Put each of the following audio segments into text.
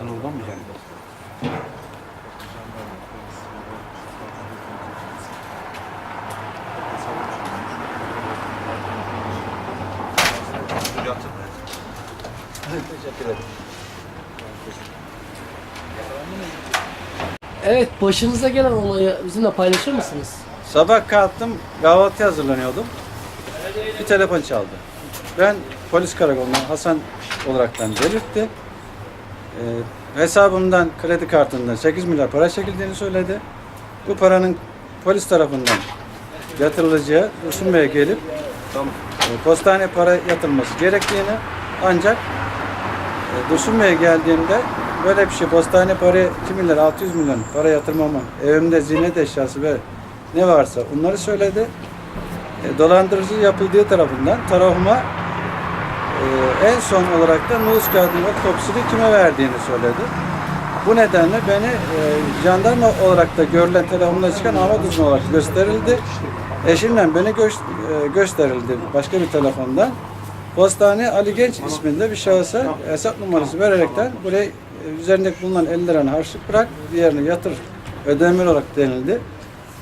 Ben oradan mı geldim? Teşekkür ederim. Evet, başınıza gelen olayı bizimle paylaşır mısınız? Sabah kalktım, kahvaltı hazırlanıyordum. Bir telefon çaldı. Ben polis karakolundan Hasan olaraktan belirtti. Ee, hesabımdan, kredi kartından 8 milyar para çekildiğini söyledi. Bu paranın polis tarafından yatırılacağı Dursun Bey'e gelip e, postane para yatırılması gerektiğini ancak e, Dursun Bey'e geldiğimde böyle bir şey postane paraya 2 milyar 600 milyon para yatırmama evimde ziynet eşyası ve ne varsa onları söyledi. E, dolandırıcı yapıldığı tarafından tarafıma e, en son olarak da nüfus kağıdının otopsini kime verdiğini söyledi. Bu nedenle beni e, jandarma olarak da görülen telefonda çıkan Ahmet Uzun olarak gösterildi. Eşimle beni gö- e, gösterildi başka bir telefondan. Postane Ali Genç isminde bir şahısa hesap numarası vererekten buraya e, üzerindeki bulunan 50 liranı harçlık bırak, diğerini yatır ödemeli olarak denildi.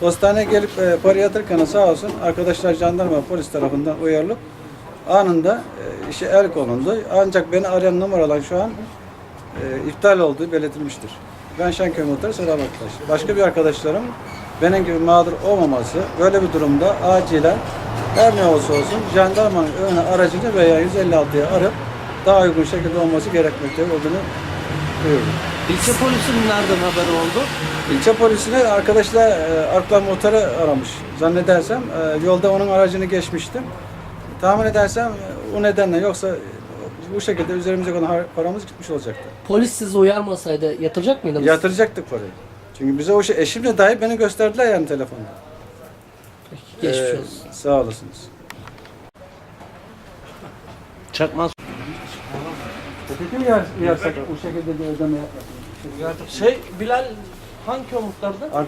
Postaneye gelip e, para yatırırken sağ olsun arkadaşlar jandarma polis tarafından uyarılıp anında e, el konuldu. Ancak beni arayan numaralar şu an e, iptal olduğu belirtilmiştir. Ben Şenköy Muhtarı Selam Aktaş. Başka bir arkadaşlarım benim gibi mağdur olmaması böyle bir durumda acilen her ne olsa olsun jandarmanın ön aracını veya 156'ya arıp daha uygun şekilde olması gerekmekte olduğunu duyuyorum. İlçe polisinin nereden haberi oldu? İlçe polisine arkadaşlar e, Arklan Muhtarı aramış. Zannedersem e, yolda onun aracını geçmiştim. Tahmin edersem e, o nedenle yoksa bu şekilde üzerimize olan har- paramız gitmiş olacaktı. Polis sizi uyarmasaydı yatıracak mıydınız? Yatıracaktık parayı. Çünkü bize o şey eşimle dahi beni gösterdiler yani telefonda. Peki, geçmiş Ee, olsun. Sağ olasınız. Çakmaz. Peki mi yarsak bu şekilde bir ödeme Şey, Bilal hangi komutlardı? Arklan.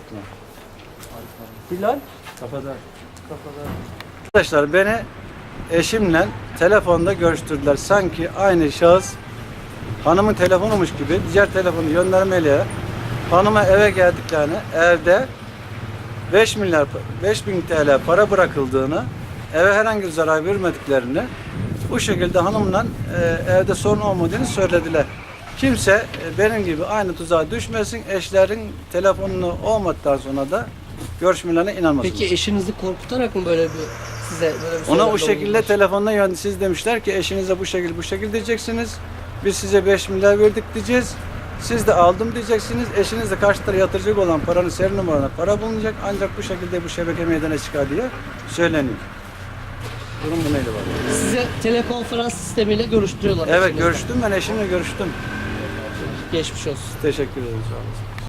Bilal? Kafada. Arkadaşlar beni eşimle telefonda görüştürdüler. Sanki aynı şahıs hanımın telefonumuş gibi diğer telefonu göndermeliye hanıma eve geldiklerini evde 5 milyar 5 bin TL para bırakıldığını eve herhangi bir zarar vermediklerini bu şekilde hanımla e, evde sorun olmadığını söylediler. Kimse e, benim gibi aynı tuzağa düşmesin. Eşlerin telefonunu olmadıktan sonra da görüşmelerine inanmasın. Peki eşinizi korkutarak mı böyle bir size böyle bir Ona o şekilde telefonla yön siz demişler ki eşinize bu şekilde bu şekilde diyeceksiniz. Biz size 5 milyar verdik diyeceğiz. Siz de aldım diyeceksiniz. Eşiniz de karşı tarafa yatıracak olan paranın seri numarana para bulunacak. Ancak bu şekilde bu şebeke meydana çıkar diye söyleniyor. Durum bu neydi var? Size telekonferans sistemiyle görüştürüyorlar. Evet eşinizle. görüştüm ben eşimle görüştüm. Geçmiş olsun. Teşekkür ederim. Sağ olasın.